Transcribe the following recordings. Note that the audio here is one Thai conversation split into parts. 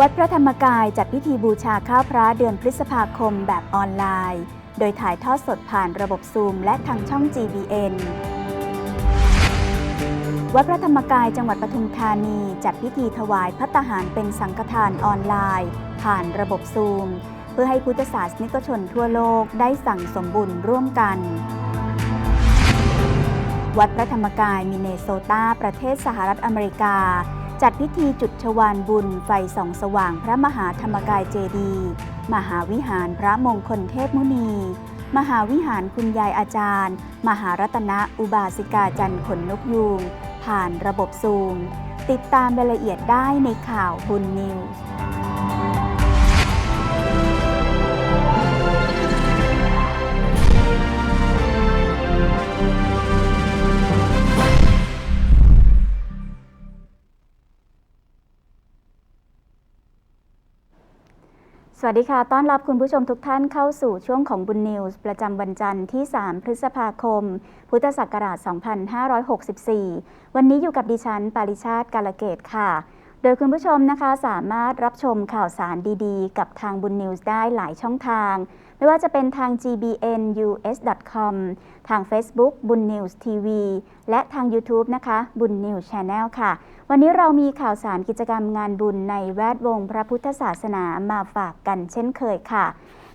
วัดพระธรรมกายจัดพิธีบูชาข้าวพระเดือนพฤษภาคมแบบออนไลน์ โดยถ่ายทอดสดผ่านระบบซูมและทางช่อง GBN วัดพระธรรมกายจังหวัดปทุมธานี จัดพิธีถวายพัตตาหารเป็นสังฆทานออนไลน์ ผ่านระบบซูม เพื่อให้พุทธศาสนิกชนทั่วโลกได้สั่งสมบุญร่วมกัน วัดพระธรรมกายมิเนโซตาประเทศสหรัฐอเมริกา จัดพิธีจุดชวานบุญไฟส่องสว่างพระมหาธรรมกายเจดีย์มหาวิหารพระมงคลเทพมุนี มหาวิหารคุณยายอาจารย์ มหารัตนะอุบาสิกาจันทร์ขนนกยูงผ่านระบบซูม ติดตามรายละเอียดได้ในข่าวบุญนิวส์ สวัสดีค่ะ ต้อนรับคุณผู้ชมทุกท่านเข้าสู่ช่วงของบุญนิวส์ประจำวันจันทร์ที่ 3 พฤษภาคม พุทธศักราช 2564 วันนี้อยู่กับดิฉัน ปาริชาติกาลเกตค่ะ โดยคุณผู้ชมนะคะสามารถรับชมข่าวสารดีๆ กับทางบุญนิวส์ได้หลายช่องทาง ไม่ว่าจะเป็นทาง gbnus.com ทาง Facebook บุญนิวส์ทีวีและทาง YouTube นะคะ บุญนิวส์ช n แนลค่ะ วันนี้เรามีข่าวสารกิจกรรมงานบุญในแวดวงพระพุทธศาสนามาฝากกันเช่นเคยค่ะ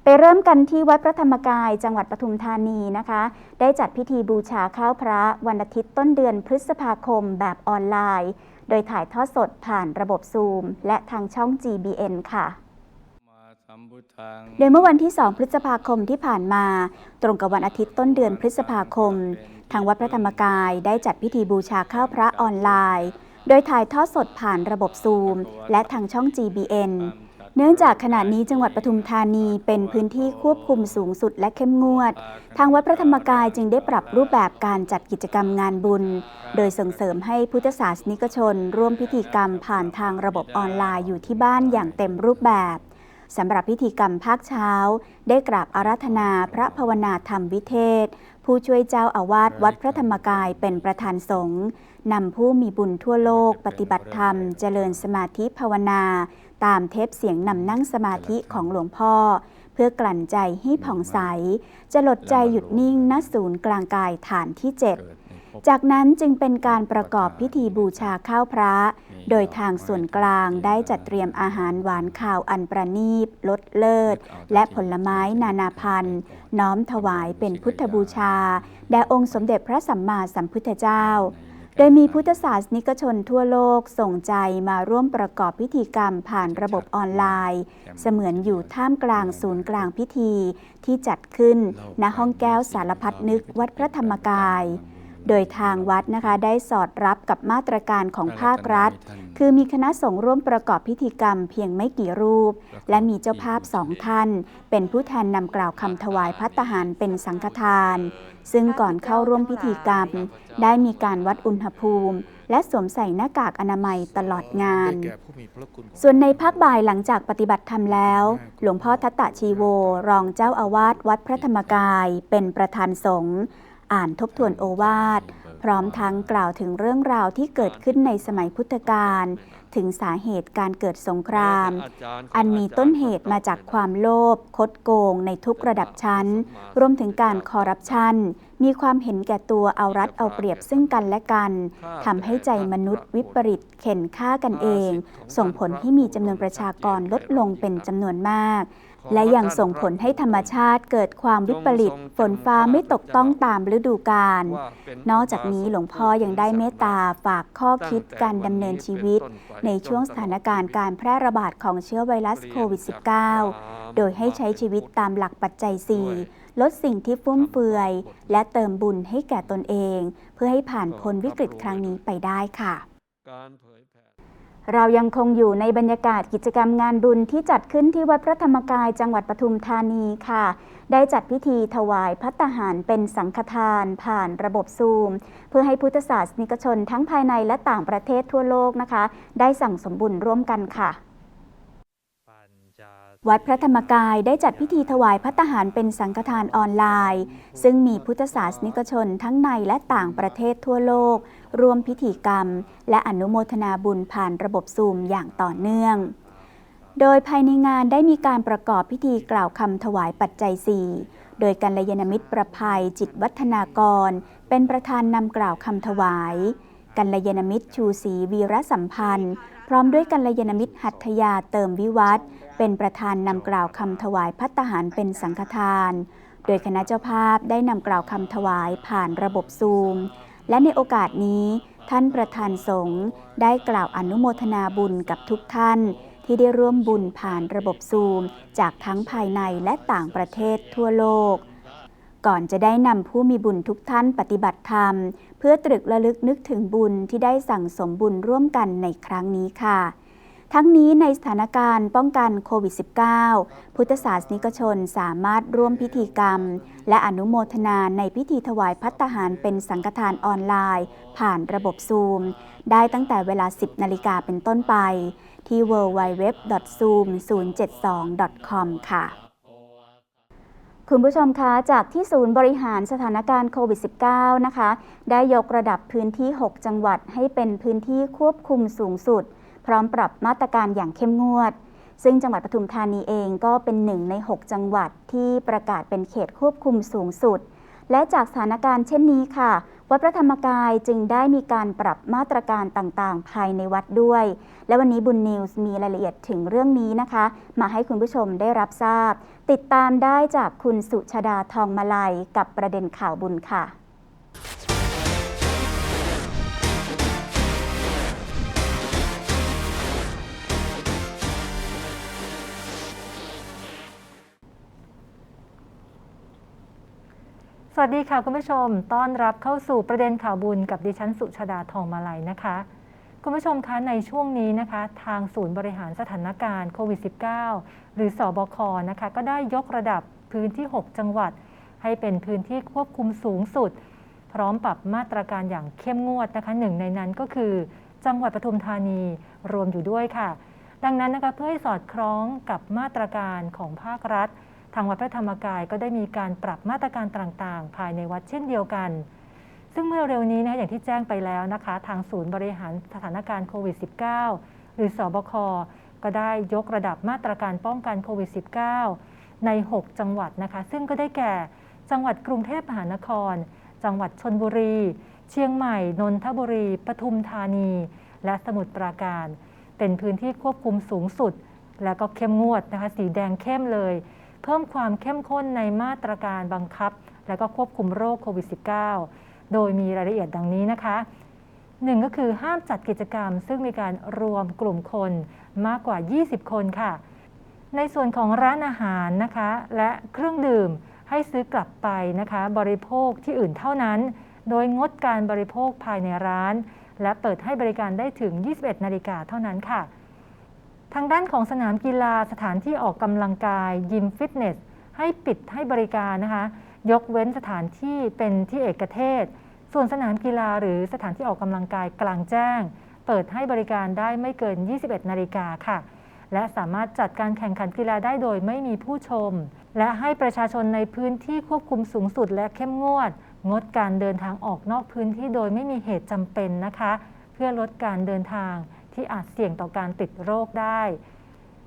ไปเริ่มกันที่วัดพระธรรมกายจังหวัดปทุมธานีนะคะ ได้จัดพิธีบูชาข้าวพระวันอาทิตย์ต้นเดือนพฤษภาคมแบบออนไลน์ โดยถ่ายทอดสดผ่านระบบซูม และทางช่อง GBN ค่ะโดยเมื่อวันที่ 2 พฤษภาคมที่ผ่านมา ตรงกับวันอาทิตย์ต้นเดือนพฤษภาคม ทางวัดพระธรรมกายได้จัดพิธีบูชาข้าวพระออนไลน์ โดยถ่ายทอดสดผ่านระบบซูม และทางช่อง GBN เนื่องจากขณะนี้จังหวัดปทุมธานีเป็นพื้นที่ควบคุมสูงสุดและเข้มงวด ทางวัดพระธรรมกายจึงได้ปรับรูปแบบการจัดกิจกรรมงานบุญ โดยส่งเสริมให้พุทธศาสนิกชน ร่วมพิธีกรรมผ่านทางระบบออนไลน์อยู่ที่บ้านอย่างเต็มรูปแบบสำหรับพิธีกรรมภาคเช้า ได้กราบอาราธนาพระภาวนาธรรมวิเทศ ผู้ช่วยเจ้าอาวาสวัดพระธรรมกายเป็นประธานสงฆ์ นำผู้มีบุญทั่วโลกปฏิบัติธรรม เจริญสมาธิภาวนา ตามเทปเสียงนำนั่งสมาธิของหลวงพ่อ เพื่อกลั่นใจให้ผ่องใส จะหลดใจหยุดนิ่งณศูนย์กลางกายฐานที่7เกิดจากนั้นจึงเป็นการประกอบพิธีบูชาข้าวพระ โดยทางส่วนกลางได้จัดเตรียมอาหารหวานข้าวอันประณีตลดเลิศ และผลไม้นานาพันธุ์ น้อมถวายเป็นพุทธบูชา แด่องค์สมเด็จพระสัมมาสัมพุทธเจ้า ดยมีพุทธศาสนิกชนทั่วโลกส่งใจมาร่วมประกอบพิธีกรรมผ่านระบบออนไลน์ เสมือนอยู่ท่ามกลางศูนย์กลางพิธีที่จัดขึ้นณห้องแก้วสารพัดนึกวัดพระธรรมกาย โดยทางวัดนะคะได้สอดรับกับมาตรการของภาครัฐ คือมีคณะสงฆ์ร่วมประกอบพิธีกรรมเพียงไม่กี่รูป และมีเจ้าภาพสองท่าน เป็นผู้แทนนำกล่าวคำถวายพัตตาหารเป็นสังฆทาน ซึ่งก่อนเข้าร่วมพิธีกรรม ได้มีการวัดอุณหภูมิ และสวมใส่หน้ากากอนามัยตลอดงาน ส่วนในภาคบ่ายหลังจากปฏิบัติธรรมแล้ว หลวงพ่อทัตตะชีโว รองเจ้าอาวาสวัดพระธรรมกาย เป็นประธานสงฆ์อ่านทบทวนโอวาท พร้อมทั้งกล่าวถึงเรื่องราวที่เกิดขึ้นในสมัยพุทธกาลถึงสาเหตุการเกิดสงคราม อันมีต้นเหตุมาจากความโลภคดโกงในทุกระดับชั้น รวมถึงการคอร์รัปชัน มีความเห็นแก่ตัวเอารัดเอาเปรียบซึ่งกันและกันทำให้ใจมนุษย์วิปริตเข็นฆ่ากันเอง ส่งผลให้มีจำนวนประชากรลดลงเป็นจำนวนมาก และยังส่งผลให้ธรรมชาติเกิดความวิปริตฝนฟ้าไม่ตกต้องตามฤดูกาลนอกจากนี้หลวงพ่อยังได้เมตตาฝากข้อคิดการดำเนินชีวิต ในช่วงสถานการณ์การแพร่ระบาดของเชื้อไวรัสโควิด -19 โดยให้ใช้ชีวิตตามหลักปัจจัย4 ลดสิ่งที่ฟุ่มเฟือย และเติมบุญให้แก่ตนเอง เพื่อให้ผ่านพ้นวิกฤตครั้งนี้ไปได้ค่ะการเผยแผ่เรายังคงอยู่ในบรรยากาศกิจกรรมงานบุญที่จัดขึ้นที่วัดพระธรรมกายจังหวัดปทุมธานีค่ะ ได้จัดพิธีถวายพัตตาหารเป็นสังฆทาน ผ่านระบบซูม เพื่อให้พุทธศาสนิกชนทั้งภายในและต่างประเทศทั่วโลกนะคะ ได้สั่งสมบุญร่วมกันค่ะ วัดพระธรรมกายได้จัดพิธีถวายพัตตาหารเป็นสังฆทานออนไลน์ ซึ่งมีพุทธศาสนิกชนทั้งในและต่างประเทศทั่วโลก ร่วมพิธีกรรม และอนุโมทนาบุญผ่านระบบซูมอย่างต่อเนื่อง โดยภายในงานได้มีการประกอบพิธีกล่าวคำถวายปัจจัยสี่โดยกัลยาณมิตรประภัยจิตวัฒนากร เป็นประธานนำกล่าวคำถวาย กัลยาณมิตรชูศรีวีรสัมพันธ์ พร้อมด้วยกัลยาณมิตรหัตถยาเติมวิวัฒ เป็นประธานนำกล่าวคำถวายพัตตาหารเป็นสังฆทาน โดยคณะเจ้าภาพได้นำกล่าวคำถวายผ่านระบบซูม และในโอกาสนี้ ท่านประธานสงฆ์ได้กล่าวอนุโมทนาบุญกับทุกท่าน ที่ได้ร่วมบุญผ่านระบบซูม จากทั้งภายในและต่างประเทศทั่วโลก ก่อนจะได้นำผู้มีบุญทุกท่านปฏิบัติธรรม เพื่อตรึกระลึกนึกถึงบุญที่ได้สั่งสมบุญร่วมกันในครั้งนี้ค่ะ ทั้งนี้ในสถานการณ์ป้องกันโควิด -19 พุทธศาสนิกชนสามารถร่วมพิธีกรรม และอนุโมทนาในพิธีถวายพัตตาหารเป็นสังฆทานออนไลน์ ผ่านระบบซูม ได้ตั้งแต่เวลา 10 นาฬิกาเป็นต้นไป ที่ www.zoom072.com ค่ะคุณผู้ชมคะจากที่ศูนย์บริหารสถานการณ์โควิด -19 นะคะ ได้ยกระดับพื้นที่ 6 จังหวัดให้เป็นพื้นที่ควบคุมสูงสุด พร้อมปรับมาตรการอย่างเข้มงวด ซึ่งจังหวัดปทุมธานีเองก็เป็นหนึ่งใน 6 จังหวัดที่ประกาศเป็นเขตควบคุมสูงสุด และจากสถานการณ์เช่นนี้ค่ะ วัดพระธรรมกายจึงได้มีการปรับมาตรการต่างๆ ภายในวัดด้วย และวันนี้บุญนิวส์มีรายละเอียดถึงเรื่องนี้นะคะ มาให้คุณผู้ชมได้รับทราบ ติดตามได้จากคุณสุชาดาทองมาลัยกับประเด็นข่าวบุญค่ะ สวัสดีค่ะคุณผู้ชม ต้อนรับเข้าสู่ประเด็นข่าวบุญกับดิฉันสุชาดาทองมาลัยนะคะ คุณผู้ชมคะในช่วงนี้นะคะ ทางศูนย์บริหารสถานการณ์โควิด -19 หรือสอบคนะคะ ก็ได้ยกระดับพื้นที่ 6 จังหวัด ให้เป็นพื้นที่ควบคุมสูงสุด พร้อมปรับมาตรการอย่างเข้มงวดนะคะหนึ่งในนั้นก็คือ จังหวัดปทุมธานีรวมอยู่ด้วยค่ะ ดังนั้นนะคะเพื่อให้สอดคล้องกับมาตรการของภาครัฐางวัดพระธรรมกายก็ได้มีการปรับมาตรการต่างๆ ภายในวัดเช่นเดียวกัน ซึ่งเมื่อเร็วนี้นะอย่างที่แจ้งไปแล้วนะคะ ทางศูนย์บริหารสถานการณ์โควิด -19 หรือสอบค ก็ได้ยกระดับมาตรการป้องกันโควิด -19 ใน 6 จังหวัดนะคะ ซึ่งก็ได้แก่ จังหวัดกรุงเทพมหานคร จังหวัดชนบุรี เชียงใหม่ นนทบุรี ปทุมธานี และสมุทรปราการ เป็นพื้นที่ควบคุมสูงสุด แล้วก็เข้มงวดนะคะ สีแดงเข้มเลย เพิ่มความเข้มข้นในมาตรการบังคับ และก็ควบคุมโรคโควิด -19 โดยมีรายละเอียดดังนี้นะคะหนึ่งก็คือห้ามจัดกิจกรรม ซึ่งมีการรวมกลุ่มคนมากกว่า 20 คนค่ะ ในส่วนของร้านอาหารนะคะ และเครื่องดื่มให้ซื้อกลับไปนะคะ บริโภคที่อื่นเท่านั้น โดยงดการบริโภคภายในร้าน และเปิดให้บริการได้ถึง 21 นาฬิกาเท่านั้นค่ะ ทางด้านของสนามกีฬาสถานที่ออกกำลังกาย ยิมฟิตเนส ให้ปิดให้บริการนะคะ ยกเว้นสถานที่เป็นที่เอกเทศ ส่วนสนามกีฬาหรือสถานที่ออกกำลังกายกลางแจ้ง เปิดให้บริการได้ไม่เกิน 21 นาฬิกาค่ะ และสามารถจัดการแข่งขันกีฬาได้โดยไม่มีผู้ชม และให้ประชาชนในพื้นที่ควบคุมสูงสุดและเข้มงวด งดการเดินทางออกนอกพื้นที่โดยไม่มีเหตุจำเป็นนะคะ เพื่อลดการเดินทาง ที่อาจเสี่ยงต่อการติดโรคได้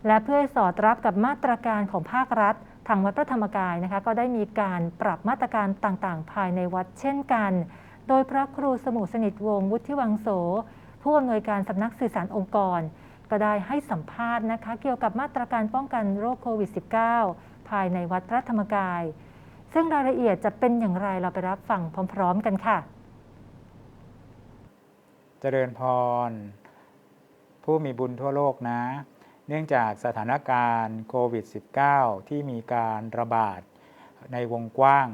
และเพื่อสอดรับกับมาตรการของภาครัฐ ทางวัดพระธรรมกายนะคะก็ได้มีการปรับมาตรการต่างๆ ภายในวัดเช่นกัน โดยพระครูสมุสนิทวงศ์วุฒิวังโส ผู้อำนวยการสำนักสื่อสารองค์กร ก็ได้ให้สัมภาษณ์นะคะเกี่ยวกับมาตรการป้องกันโรคโควิด -19 ภายในวัดพระธรรมกาย ซึ่งรายละเอียดจะเป็นอย่างไรเราไปรับฟังพร้อม ๆ กันค่ะเจริญพร ผู้มีบุญทั่วโลกนะ เนื่องจากสถานการณ์โควิด -19 ที่มีการระบาดในวงกว้าง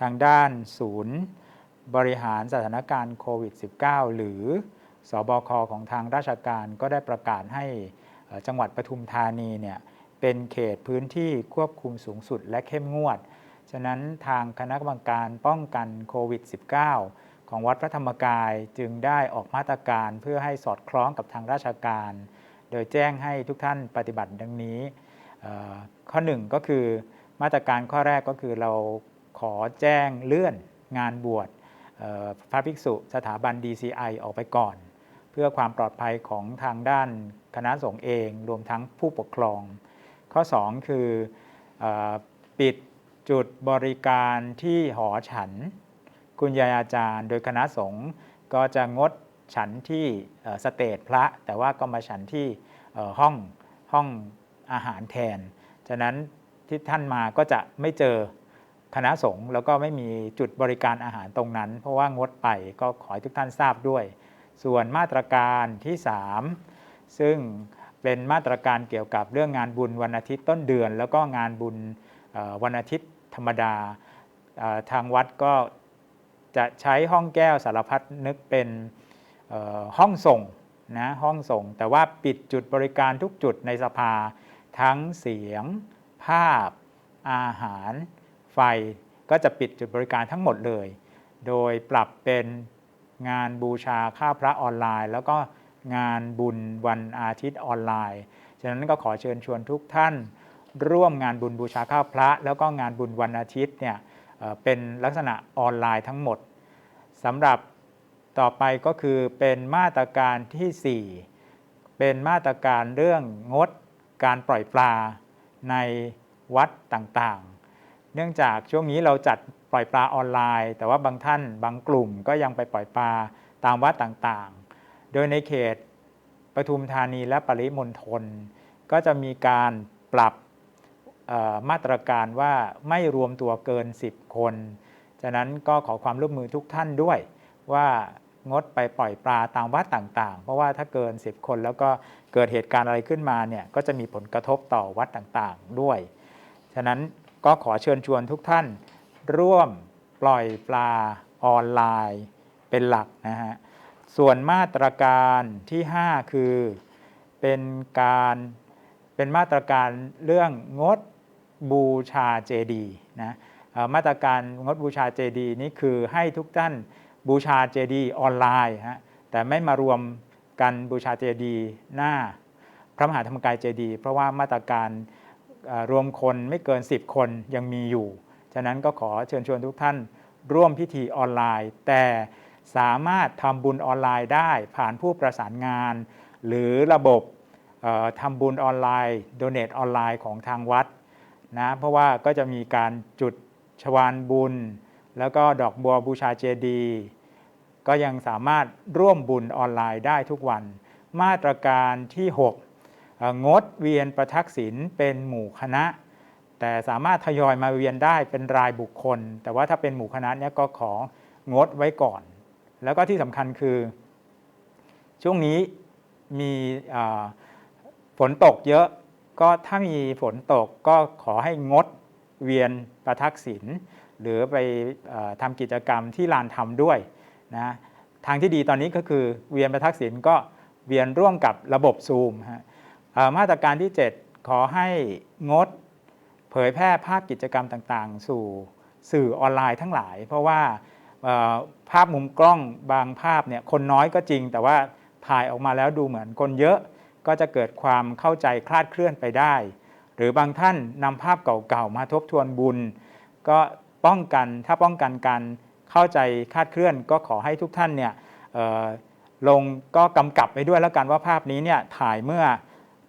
ทางด้านศูนย์ บริหารสถานการณ์โควิด -19 หรือสอบคของทางราชการก็ได้ประกาศให้จังหวัดปทุมธานีเนี่ยเป็นเขตพื้นที่ควบคุมสูงสุดและเข้มงวด ฉะนั้นทางคณะกรรมการป้องกันโควิด -19 ของวัดพระธรรมกายจึงได้ออกมาตรการเพื่อให้สอดคล้องกับทางราชการ โดยแจ้งให้ทุกท่านปฏิบัติดังนี้ ข้อหนึ่งก็คือมาตรการข้อแรกก็คือเราขอแจ้งเลื่อนงานบวชพระภิกษุสถาบัน DCI ออกไปก่อน เพื่อความปลอดภัยของทางด้านคณะสงฆ์เองรวมทั้งผู้ปกครอง ข้อ 2 คือออปิดจุดบริการที่หอฉัน คุณยายอาจารย์ โดยคณะสงฆ์ก็จะงดฉันที่เอ่อสเตจพระ แต่ว่าก็มาฉันที่ห้องห้องอาหารแทน ฉะนั้นที่ท่านมาก็จะไม่เจอคณะสงฆ์แล้วก็ไม่มีจุดบริการอาหารตรงนั้น เพราะว่างดไปก็ขอให้ทุกท่านทราบด้วย ส่วนมาตรการที่ 3 ซึ่งเป็นมาตรการเกี่ยวกับเรื่องงานบุญวันอาทิตย์ต้นเดือน แล้วก็งานบุญวันอาทิตย์ธรรมดาทางวัดก็ จะใช้ห้องแก้วสารพัดนึกเป็นห้องส่งนะห้องส่ง แต่ว่าปิดจุดบริการทุกจุดในสภา ทั้งเสียง ภาพ อาหาร ไฟก็จะปิดจุดบริการทั้งหมดเลย โดยปรับเป็นงานบูชาข้าพระออนไลน์ แล้วก็งานบุญวันอาทิตย์ออนไลน์ ฉะนั้นก็ขอเชิญชวนทุกท่าน ร่วมงานบุญบูชาข้าพระ แล้วก็งานบุญวันอาทิตย์เนี่ย เป็นลักษณะออนไลน์ทั้งหมดสำหรับต่อไปก็คือเป็นมาตรการทีสี่ 4 เป็นมาตรการเรื่องงดการปล่อยปลาในวัดต่างๆ เนื่องจากช่วงนี้เราจัดปล่อยปลาออนไลน์ แต่ว่าบางท่านบางกลุ่มก็ยังไปปล่อยปลาตามวัดต่างๆ โดยในเขตปทุมธานีและปริมณฑลก็จะมีการปรับ มาตรการว่าไม่รวมตัวเกิน 10 คน ฉะนั้นก็ขอความร่วมมือทุกท่านด้วย ว่างดไปปล่อยปลาตามวัดต่างๆ เพราะว่าถ้าเกิน 10 คนแล้วก็เกิดเหตุการณ์อะไรขึ้นมาเนี่ยก็จะมีผลกระทบต่อวัดต่างๆด้วย ฉะนั้นก็ขอเชิญชวนทุกท่าน ร่วมปล่อยปลาออนไลน์เป็นหลักนะฮะ ส่วนมาตรการที่ 5 คือเป็นการเป็นมาตรการเรื่องงด บูชาเจดีนะมาตรการงดบูชาเจดีนี้คือให้ทุกท่านบูชาเจดีออนไลน์ฮะแต่ไม่มารวมกันบูชาเจดีหน้าพระมหาธรรมกายเจดี เพราะว่ามาตรการรวมคนไม่เกิน 10 คนยังมีอยู่ ฉะนั้นก็ขอเชิญชวนทุกท่านร่วมพิธีออนไลน์ แต่สามารถทำบุญออนไลน์ได้ผ่านผู้ประสานงาน หรือระบบทำบุญออนไลน์ โดเน a ออนไลน์ของทางวัด นะเพราะว่าก็จะมีการจุดชวานบุญ แล้วก็ดอกบัวบูชาเจดีย์ก็ยังสามารถร่วมบุญออนไลน์ได้ทุกวัน มาตรการที่ 6 งดเวียนประทักษิณเป็นหมู่คณะ แต่สามารถทยอยมาเวียนได้เป็นรายบุคคล แต่ว่าถ้าเป็นหมู่คณะเนี่ยก็ของดไว้ก่อน แล้วก็ที่สำคัญคือ ช่วงนี้มีฝนตกเยอะ ก็ถ้ามีฝนตกก็ขอให้งดเวียนประทักษิณหรือไปอ่อทำกิจกรรมที่ลานทำด้วยนะทางที่ดีตอนนี้ก็คือเวียนประทักษิณก็เวียนร่วมกับระบบซูมฮะมาตรการที่ 7 ขอให้งดเผยแพร่ภาพกิจกรรมต่างๆ สู่สื่อออนไลน์ทั้งหลาย เพราะว่าภาพมุมกล้องบางภาพเนี่ยคนน้อยก็จริง แต่ว่าถ่ายออกมาแล้วดูเหมือนคนเยอะ ก็จะเกิดความเข้าใจคลาดเคลื่อนไปได้ หรือบางท่านนำภาพเก่าๆมาทบทวนบุญ ก็ป้องกันถ้าป้องกันการเข้าใจคลาดเคลื่อน ก็ขอให้ทุกท่านเนี่ยลงก็กำกับไปด้วยแล้วกันว่าภาพนี้เนี่ยถ่ายเมื่อ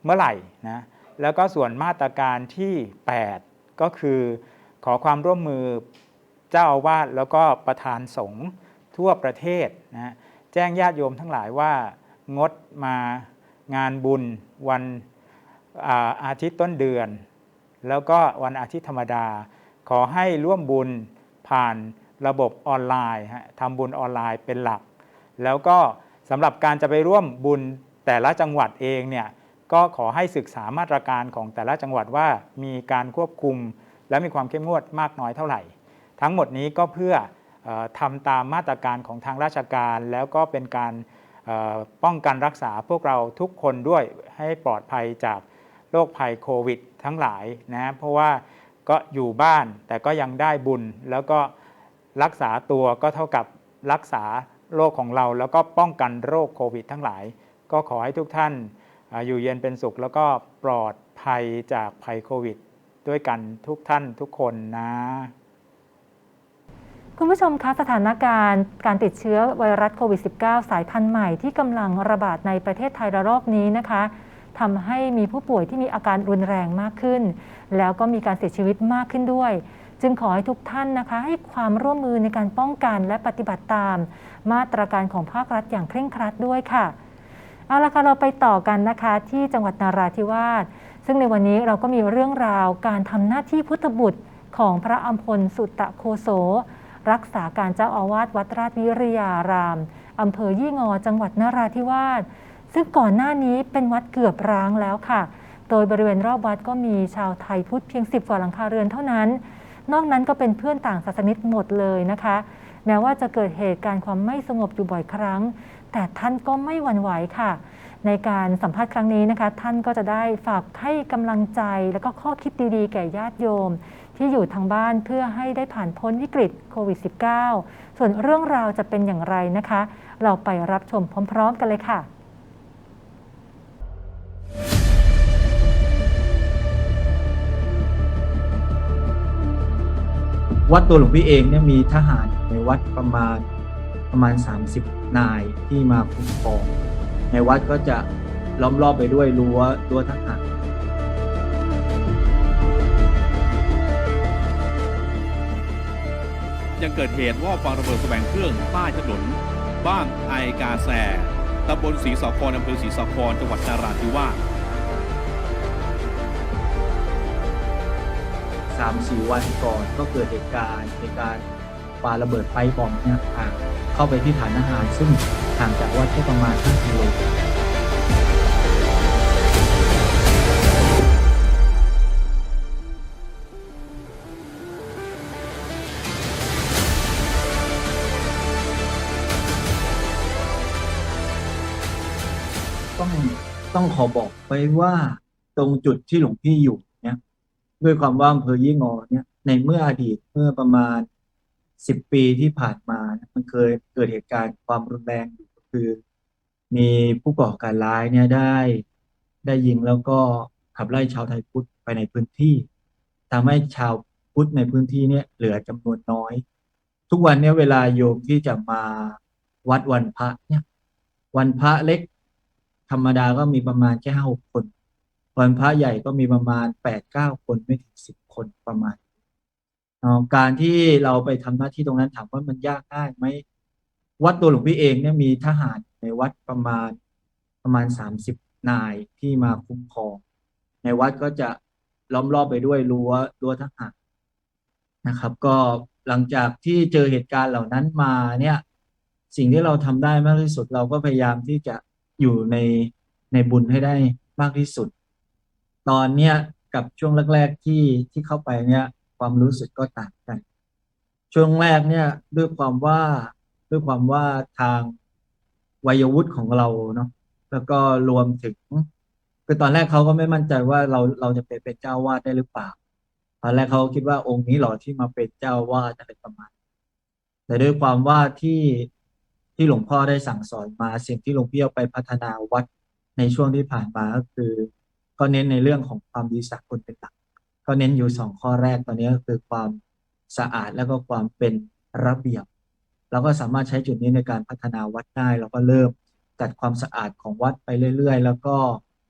เมื่อไหร่นะแล้วก็ส่วนมาตรการที่ 8 ก็คือขอความร่วมมือเจ้าอาวาสแล้วก็ประธานสงฆ์ทั่วประเทศนะแจ้งญาติโยมทั้งหลายว่างดมา งานบุญวันอาอาทิตย์ต้นเดือน แล้วก็วันอาทิตย์ธรรมดา ขอให้ร่วมบุญผ่านระบบออนไลน์ทำบุญออนไลน์เป็นหลัก แล้วก็สำหรับการจะไปร่วมบุญแต่ละจังหวัดเองเนี่ยก็ขอให้ศึกษามาตรการของแต่ละจังหวัดว่ามีการควบคุม และมีความเข้มงวดมากน้อยเท่าไหร่ ทั้งหมดนี้ก็เพื่อออทำตามมาตรการของทางราชการ แล้วก็เป็นการ ป้องกันรักษาพวกเราทุกคนด้วยให้ปลอดภัยจากโรคภัยโควิด ทั้งหลายนะเพราะว่าก็อยู่บ้านแต่ก็ยังได้บุญ แล้วก็รักษาตัวก็เท่ากับรักษาโรคของเรา แล้วก็ป้องกันโรคโควิด ทั้งหลาย ก็ขอให้ทุกท่านอยู่เย็นเป็นสุข แล้วก็ปลอดภัยจากภัยโควิด ด้วยกันทุกท่านทุกคนนะ คุณผู้ชมคะสถานการณ์ การติดเชื้อไวรัสโควิด -19 สายพันธุ์ใหม่ที่กำลังระบาดในประเทศไทยระลอกนี้นะคะทำให้มีผู้ป่วยที่มีอาการรุนแรงมากขึ้น แล้วก็มีการเสียชีวิตมากขึ้นด้วย จึงขอให้ทุกท่านนะคะ ให้ความร่วมมือในการป้องกันและปฏิบัติตาม มาตรการของภาครัฐอย่างเคร่งครัดด้วยค่ะเอาละค่ะเราไปต่อกันนะคะที่จังหวัดนาราธิวาสซึ่งในวันนี้เราก็มีเรื่องราวการทำหน้าที่พุทธบุตรของพระอัมพลสุตตะโคโส รักษาการเจ้าอาวาสวัดราชวิริยารามอำเภอยี่งอจังหวัดนาราธิวาสซึ่งก่อนหน้านี้เป็นวัดเกือบร้างแล้วค่ะ โดยบริเวณรอบวัดก็มีชาวไทยพุทธเพียง 10กว่าหลังคาเรือนเท่านั้น นอกนั้นก็เป็นเพื่อนต่างศาสนิกหมดเลยนะคะ แม้ว่าจะเกิดเหตุการณ์ความไม่สงบอยู่บ่อยครั้ง แต่ท่านก็ไม่หวั่นไหวค่ะ ในการสัมภาษณ์ครั้งนี้นะคะ ท่านก็จะได้ฝากให้กำลังใจแล้วก็ข้อคิดดีๆ แก่ญาติโยม ที่อยู่ทางบ้านเพื่อให้ได้ผ่านพ้นวิกฤตโควิด -19 ส่วนเรื่องราวจะเป็นอย่างไรนะคะ เราไปรับชมพร้อม ๆ กันเลยค่ะวัดตัวหลวงพี่เองเนี่ยมีทหารในวัดประมาณประมาณ 30 นายที่มาคุ้มครอง ในวัดก็จะล้อมรอบไปด้วยรั้วรั้วทหาร ยังเกิดเหตุว่าฟางระเบิดแสวงเครื่องใต้ถนน บ้านไอกาแซตำบลศรีสอครอำเภอศรีสอครจังหวัดนาราธิวาสสามสี่วันก่อนก็เกิดเหตุการณ์ในการปาระเบิดไฟบอมเนี่ยเข้าไปที่ฐานอาหาร ซึ่งห่างจากวัดแค่ประมาณ5กิโล ต้องขอบอกไว้ว่าตรงจุดที่หลวงพี่อยู่เนี่ยด้วยความว่าอำเภอยี่งอเนี่ยในเมื่ออดีตเมื่อประมาณสิบปีที่ผ่านมานมันเคยเกิดเหตุการณ์ความรุนแรงอยู่ก็คือ มีผู้ก่อการร้ายเนี่ยได้ได้ยิงแล้วก็ขับไล่ชาวไทยพุทธไปในพื้นที่ทำให้ชาวพุทธในพื้นที่เนี่ยเหลือจำนวนน้อย ทุกวันเนี่ยเวลาโยมที่จะมาวัดวันพระเนี่ยวันพระเล็ก ธรรมดาก็มีประมาณแค่ห้าหกคน วันพระใหญ่ก็มีประมาณแปดเก้าคนไม่ถึงสิบคนประมาณการที่เราไปทำหน้าที่ตรงนั้นถามว่ามันยากง่ายไหมวัดตัวหลวงพี่เองเนี่ยมีทหารในวัดประมาณประมาณสามสิบนายที่มาคุ้มครอง ในวัดก็จะล้อมรอบไปด้วยรั้วรั้วทหารนะครับ ก็หลังจากที่เจอเหตุการณ์เหล่านั้นมาเนี่ย สิ่งที่เราทำได้มากที่สุดเราก็พยายามที่จะ อยู่ในในบุญให้ได้มากที่สุด ตอนเนี้ยกับช่วงแรก ๆ ที่ที่เข้าไปเนี่ยความรู้สึกก็ต่างกัน ช่วงแรกเนี่ยด้วยความว่าด้วยความว่าทางวัยวุฒิของเราเนาะแล้วก็รวมถึงคือตอนแรกเขาก็ไม่มั่นใจว่าเราเราจะเป็นเป็นเจ้าวาดได้หรือเปล่าตอนแรกเขาคิดว่าองค์นี้หรอที่มาเป็นเจ้าวาดอะไรประมาณ แต่ด้วยความว่าที่ ที่หลวงพ่อได้สั่งสอนมา สิ่งที่หลวงพี่เอาไปพัฒนาวัดในช่วงที่ผ่านมาก็คือ ก็เน้นในเรื่องของความดีสากลเป็นหลัก ก็เน้นอยู่สองข้อแรกตอนนี้ก็คือความสะอาดแล้วก็ความเป็นระเบียบเราก็สามารถใช้จุดนี้ในการพัฒนาวัดได้เราก็เริ่มจัดความสะอาดของวัดไปเรื่อย ๆ แล้วก็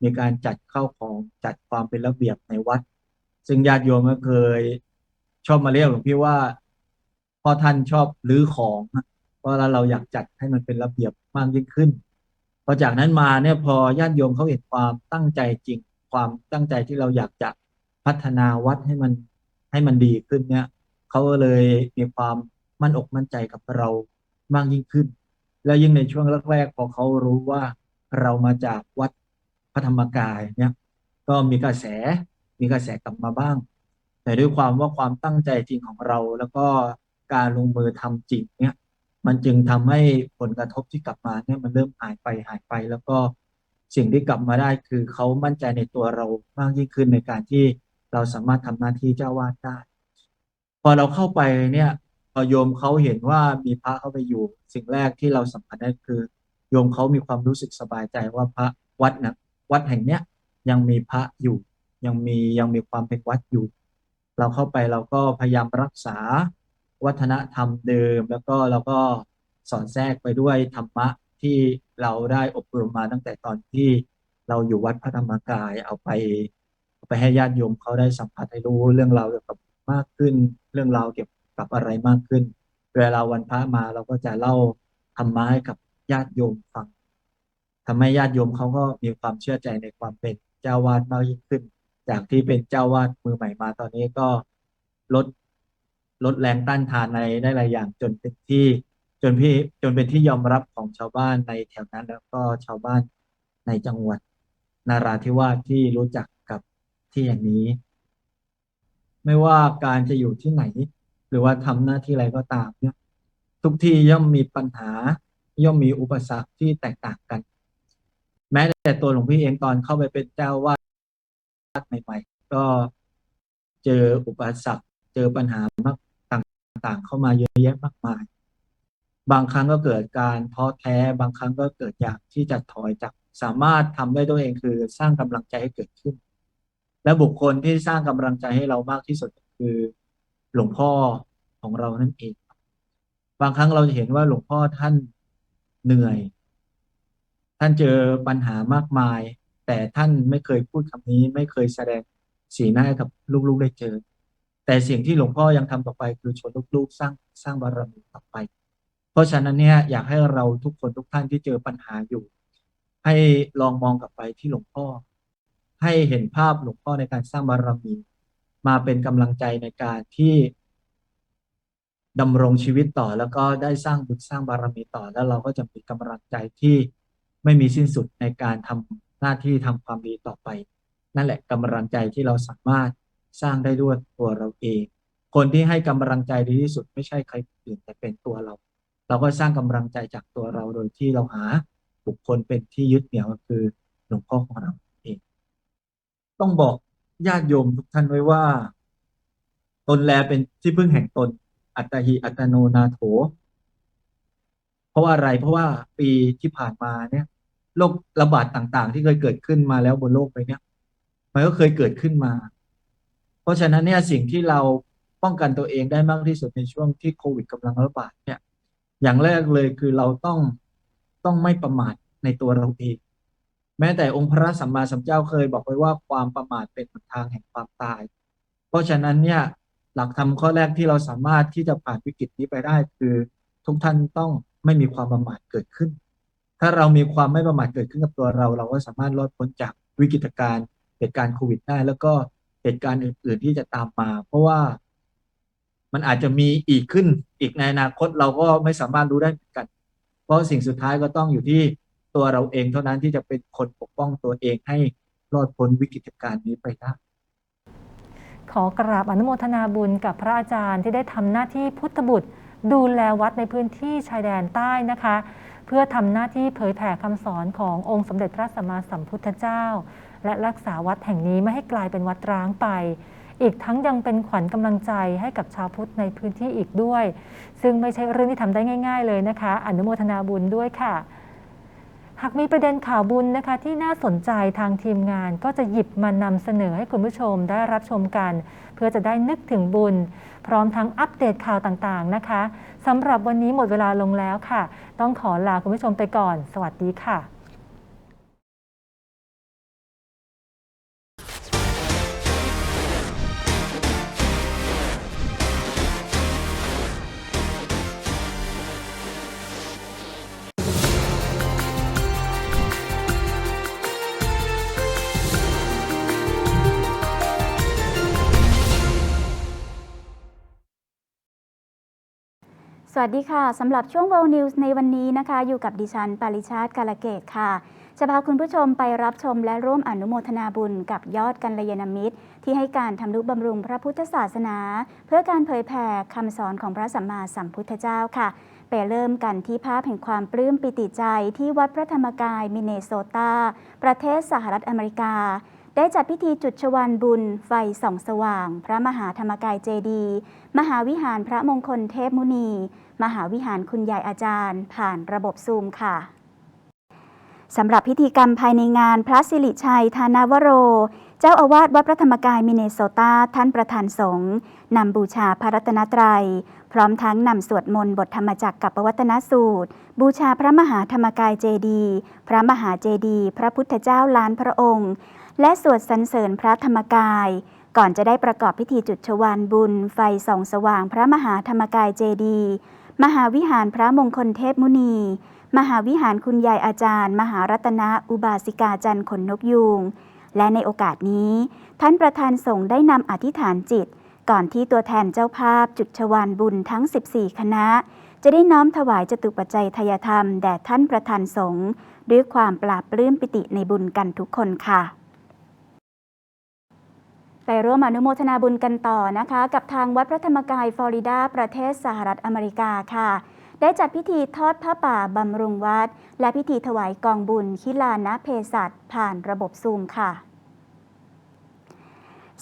มีการจัดเข้าของจัดความเป็นระเบียบในวัด ซึ่งญาติโยมก็เคยชอบมาเรียกหลวงพี่ว่าพ่อท่านชอบรื้อของ เพราะเราเราอยากจัดให้มันเป็นระเบียบมากยิ่งขึ้นพอจากนั้นมาเนี่ยพอญาติโยมเขาเห็นความตั้งใจจริง ความตั้งใจที่เราอยากจะพัฒนาวัดให้มันให้มันดีขึ้นเนี่ยเขาเลยมีความมั่นอกมั่นใจกับเรามากยิ่งขึ้น แล้วยิ่งในช่วงแรกๆพอเขารู้ว่าเรามาจากวัดพระธรรมกายเนี่ยก็มีกระแสมีกระแสกลับมาบ้าง แต่ด้วยความว่าความตั้งใจจริงของเรา แล้วก็การลงมือทำจริงเนี่ย มันจึงทำให้ผลกระทบที่กลับมาเนี่ยมันเริ่มหายไปหายไป แล้วก็สิ่งที่กลับมาได้คือเขามั่นใจในตัวเรามากยิ่งขึ้นในการที่เราสามารถทำหน้าที่เจ้าวาดได้ พอเราเข้าไปเนี่ยพอโยมเขาเห็นว่ามีพระเข้าไปอยู่ สิ่งแรกที่เราสัมผัสได้คือ โยมเขามีความรู้สึกสบายใจว่าพระวัดนะวัดแห่งเนี้ยยังมีพระอยู่ ยังมียังมีความเป็นวัดอยู่ เราเข้าไปเราก็พยายามรักษา วัฒนธรรมเดิม แล้วก็เราก็สอนแทรกไปด้วยธรรมะที่เราได้อบรมมาตั้งแต่ตอนที่เราอยู่วัดพระธรรมกายเอาไปาไปให้ญาติโยมเขาได้สัมผัสให้รู้เรื่องราวเกี่ยวกับมากขึ้น เรื่องราวเกี่ยวกับอะไรมากขึ้น เวลาวันพระมาเราก็จะเล่าธรรมะให้กับญาติโยมฟังทำให้ญาติโยมเขาก็มีความเชื่อใจในความเป็นเจ้าวาดมากยิ่งขึ้น จากที่เป็นเจ้าวาดมือใหม่มาตอนนี้ก็ลด ลดแรงต้านทานในได้หลายอย่างจนเป็นที่จนพี่จนเป็นที่ยอมรับของชาวบ้านในแถวนั้นแล้วก็ชาวบ้านในจังหวัดนาราธิวาสที่รู้จักกับที่อย่งนี้ ไม่ว่าการจะอยู่ที่ไหน หรือว่าทำหน้าที่อะไรก็ตามเนี่ยทุกที่ย่อมมีปัญหา ย่อมมีอุปสรรคที่แตกต่างกัน แม้แต่ตัวหลวงพี่เองตอนเข้าไปเป็นเจ้าวาดใหม่ ๆ ก็เจออุปสรรคเจอปัญหามาก ต่างๆ เข้ามาเยอะแยะมากมาย บางครั้งก็เกิดการท้อแท้ บางครั้งก็เกิดอยากที่จะถอยจากสามารถทำได้ตัวเองคือสร้างกำลังใจให้เกิดขึ้น และบุคคลที่สร้างกำลังใจให้เรามากที่สุดคือหลวงพ่อของเรานั่นเอง บางครั้งเราจะเห็นว่าหลวงพ่อท่านเหนื่อย ท่านเจอปัญหามากมาย แต่ท่านไม่เคยพูดคำนี้ ไม่เคยแสดงสีหน้ากับลูกๆได้เจอ แต่สิ่งที่หลวงพ่อยังทำต่อไปคือชวนลูกๆสร้างสร้างบารมีต่อไป เพราะฉะนั้นเนี่ยอยากให้เราทุกคนทุกท่านที่เจอปัญหาอยู่ ให้ลองมองกลับไปที่หลวงพ่อ ให้เห็นภาพหลวงพ่อในการสร้างบารมี มาเป็นกำลังใจในการที่ดำรงชีวิตต่อแล้วก็ได้สร้างบุญสร้างบารมีต่อ แล้วเราก็จะมีกำลังใจที่ไม่มีสิ้นสุดในการทำหน้าที่ทำความดีต่อไป นั่นแหละกำลังใจที่เราสามารถ สร้างได้ด้วยตัวเราเอง คนที่ให้กำลังใจดีที่สุดไม่ใช่ใครอื่นแต่เป็นตัวเรา เราก็สร้างกำลังใจจากตัวเราโดยที่เราหาบุคคลเป็นที่ยึดเหนี่ยวก็คือหลวงพ่อของเราเอง ต้องบอกญาติโยมทุกท่านไว้ว่า ตนแลเป็นที่พึ่งแห่งตน อัตตหิอัตโนนาโถ เพราะว่าอะไรเพราะว่าปีที่ผ่านมาเนี่ยโรคระบาดต่างๆ ที่เคยเกิดขึ้นมาแล้วบนโลกไปเนี่ยมันก็เคยเกิดขึ้นมา เพราะฉะนั้นเนี่ยสิ่งที่เราป้องกันตัวเองได้มากที่สุดในช่วงที่โควิดกำลังระบาดเนี่ย อย่างแรกเลยคือเราต้องต้องไม่ประมาทในตัวเราเอง แม้แต่องค์พระสัมมาสัมพุทธเจ้าเคยบอกไว้ว่าความประมาทเป็นหนทางแห่งความตาย เพราะฉะนั้นเนี่ยหลักธรรมข้อแรกที่เราสามารถที่จะผ่านวิกฤตนี้ไปได้ คือทุกท่านต้องไม่มีความประมาทเกิดขึ้น ถ้าเรามีความไม่ประมาทเกิดขึ้นกับตัวเรา เราก็สามารถรอดพ้นจากวิกฤตการณ์เหตุการณ์โควิดได้ แล้วก็ เหตุการณ์อื่น ๆ ที่จะตามมา เพราะว่ามันอาจจะมีอีกขึ้นอีกในอนาคตเราก็ไม่สามารถรู้ได้เหมือนกัน เพราะสิ่งสุดท้ายก็ต้องอยู่ที่ตัวเราเองเท่านั้นที่จะเป็นคนปกป้องตัวเองให้รอดพ้นวิกฤตการณ์นี้ไปได้ขอกราบอนุโมทนาบุญกับพระอาจารย์ที่ได้ทำหน้าที่พุทธบุตร ดูแลวัดในพื้นที่ชายแดนใต้นะคะ เพื่อทำหน้าที่เผยแผ่คำสอนขององค์สมเด็จพระสัมมาสัมพุทธเจ้า และรักษาวัดแห่งนี้ไม่ให้กลายเป็นวัดร้างไป อีกทั้งยังเป็นขวัญกำลังใจให้กับชาวพุทธในพื้นที่อีกด้วย ซึ่งไม่ใช่เรื่องที่ทำได้ง่าย ๆ เลยนะคะ อนุโมทนาบุญด้วยค่ะหากมีประเด็นข่าวบุญนะคะที่น่าสนใจทางทีมงานก็จะหยิบมานำเสนอให้คุณผู้ชมได้รับชมกัน เพื่อจะได้นึกถึงบุญ พร้อมทั้งอัปเดตข่าวต่างๆนะคะสำหรับวันนี้หมดเวลาลงแล้วค่ะ ต้องขอลาคุณผู้ชมไปก่อน สวัสดีค่ะ วัสดีค่ะ สำหรับช่วง World News ในวันนี้นะคะ อยู่กับดิฉัน ปาริชาติกาลเกตค่ะ จะพาคุณผู้ชมไปรับชมและร่วมอนุโมทนาบุญกับยอดกัลยาณมิตร ที่ให้การทำนุบำรุงพระพุทธศาสนา เพื่อการเผยแผ่คำสอนของพระสัมมาสัมพุทธเจ้าค่ะ ไปเริ่มกันที่ภาพแห่งความปลื้มปิติใจที่วัดพระธรรมกายมินเนโซตา ประเทศสหรัฐอเมริกา ได้จัดพิธีจุดชวานบุญ ไฟส่องสว่าง พระมหาธรรมกายเจดี มหาวิหารพระมงคลเทพมุนี มหาวิหารคุณยายอาจารย์ ผ่านระบบซูมค่ะสำหรับพิธีกรรมภายในงานพระสิริชัยธานาวโร เจ้าอาวาสวัดพระธรรมกายมิเนโซตาท่านประธานสงฆ์นำบูชาพระรัตนตรัย พร้อมทั้งนำสวดมนต์บทธรรมจักรกับปวัตนสูตร บูชาพระมหาธรรมกายเจดี พระมหาเจดี พระพุทธเจ้าล้านพระองค์ และสวดสรรเสริญพระธรรมกาย ก่อนจะได้ประกอบพิธีจุดชวานบุญ ไฟส่องสว่างพระมหาธรรมกายเจดี มหาวิหารพระมงคลเทพมุนี มหาวิหารคุณยายอาจารย์ มหารัตนะอุบาสิกาจันทร์ขนนกยูงและในโอกาสนี้ ท่านประธานสงฆ์ได้นำอธิษฐานจิต ก่อนที่ตัวแทนเจ้าภาพจุดชวานบุญทั้ง 14 คณะ จะได้น้อมถวายจตุปัจจัยทายธรรม แด่ท่านประธานสงฆ์ด้วยความปราบปลื้มปิติในบุญกันทุกคนค่ะ ไปร่วมอนุโมทนาบุญกันต่อนะคะ กับทางวัดพระธรรมกายฟลอริดา ประเทศสหรัฐอเมริกาค่ะ ได้จัดพิธีทอดผ้าป่าบำรุงวัด และพิธีถวายกองบุญคิลานะเพศัตผ่านระบบซูมค่ะ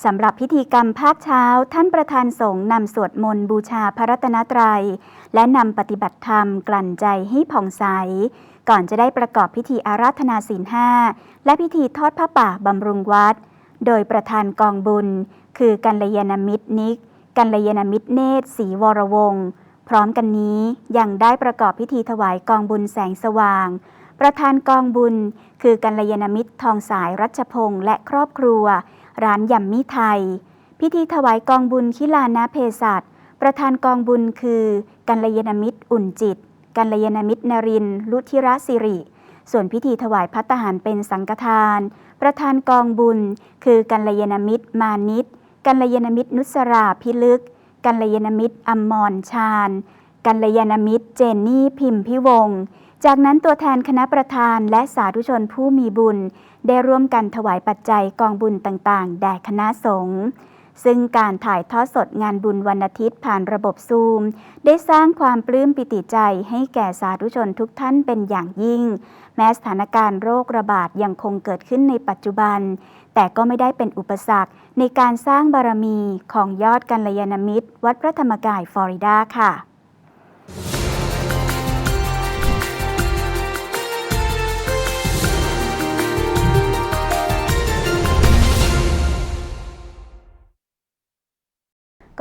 สำหรับพิธีกรรมภาคเช้า ท่านประธานสงฆ์นำสวดมนต์บูชาพระรัตนตรัย และนำปฏิบัติธรรมกลั่นใจให้ผ่องใส ก่อนจะได้ประกอบพิธีอาราธนาศีลห้าและพิธีทอดผ้าป่าบำรุงวัด โดยประธานกองบุญ คือกัลยาณมิตรนิก กัลยาณมิตรเนตรศรีวรวงศ์พร้อมกันนี้ยังได้ประกอบพิธีถวายกองบุญแสงสว่าง ประธานกองบุญ คือกัลยาณมิตรทองสายรัชพงศ์และครอบครัว ร้านยำมิไทย พิธีถวายกองบุญคิลานะเพศัตประธานกองบุญคือกัลยาณมิตรอุ่นจิต กัลยาณมิตรนริน ลุธิระสิริ ส่วนพิธีถวายพัตตาหารเป็นสังฆทาน ประธานกองบุญ คือกัลยาณมิตรมานิตกัลยาณมิตรนุสราพิลึก กัลยาณมิตรอมมรชาญกัลยาณมิตรเจนนี่พิมพิวงศ์จากนั้นตัวแทนคณะประธานและสาธุชนผู้มีบุญ ได้ร่วมกันถวายปัจจัยกองบุญต่างๆ แด่คณะสงฆ์ ซึ่งการถ่ายทอดสดงานบุญวันอาทิตย์ผ่านระบบซูม ได้สร้างความปลื้มปิติใจให้แก่สาธุชนทุกท่านเป็นอย่างยิ่ง แม้สถานการณ์โรคระบาดยังคงเกิดขึ้นในปัจจุบัน แต่ก็ไม่ได้เป็นอุปสรรคในการสร้างบารมีของยอดกัลยาณมิตร วัดพระธรรมกายฟลอริดาค่ะ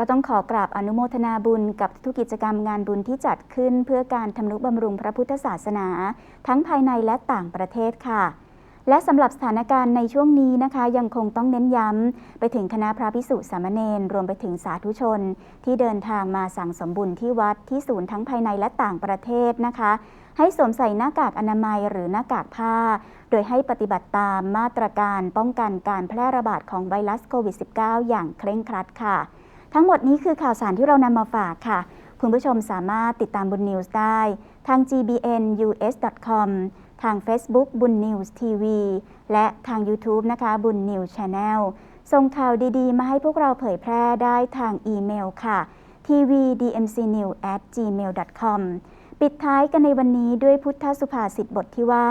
ก็ต้องขอกราบอนุโมทนาบุญกับทุกกิจกรรมงานบุญที่จัดขึ้น เพื่อการทำนุบำรุงพระพุทธศาสนา ทั้งภายในและต่างประเทศค่ะและสำหรับสถานการณ์ในช่วงนี้นะคะ ยังคงต้องเน้นย้ำไปถึงคณะพระพิสุสามเณรรวมไปถึงสาธุชน ที่เดินทางมาสั่งสมบุญที่วัดที่ศูนย์ทั้งภายในและต่างประเทศนะคะ ให้สวมใส่หน้ากากอนามัยหรือหน้ากากผ้า โดยให้ปฏิบัติตามมาตรการป้องกันการแพร่ระบาดของไวรัสโควิด -19 อย่างเคร่งครัดค่ะ ทั้งหมดนี้คือข่าวสารที่เรานำมาฝากค่ะ คุณผู้ชมสามารถติดตามบุญนิวส์ได้ ทาง gbnus.com ทาง Facebook บุญนิวส์ทีวีและทาง YouTube นะคะบุญนิวส์ชาแนลส่งข่าวดีๆ มาให้พวกเราเผยแพร่ได้ทางอีเมลค่ะ tvdmcnew@gmail.com ปิดท้ายกันในวันนี้ด้วยพุทธสุภาษิตบทที่ว่า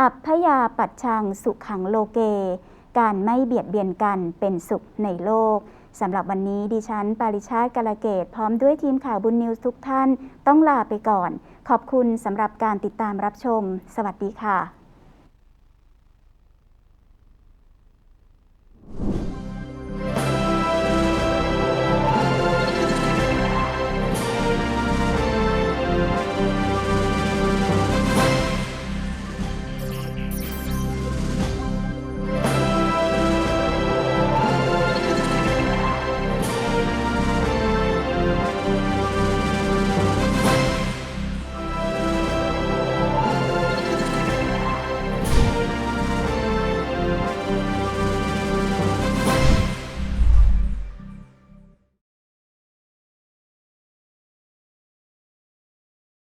อัพพยาปัจชังสุขังโลเก การไม่เบียดเบียนกันเป็นสุขในโลก สำหรับวันนี้ดิฉัน ปาริชาติกาลเกต พร้อมด้วยทีมข่าวบุญนิวส์ทุกท่าน ต้องลาไปก่อน ขอบคุณสำหรับการติดตามรับชม สวัสดีค่ะ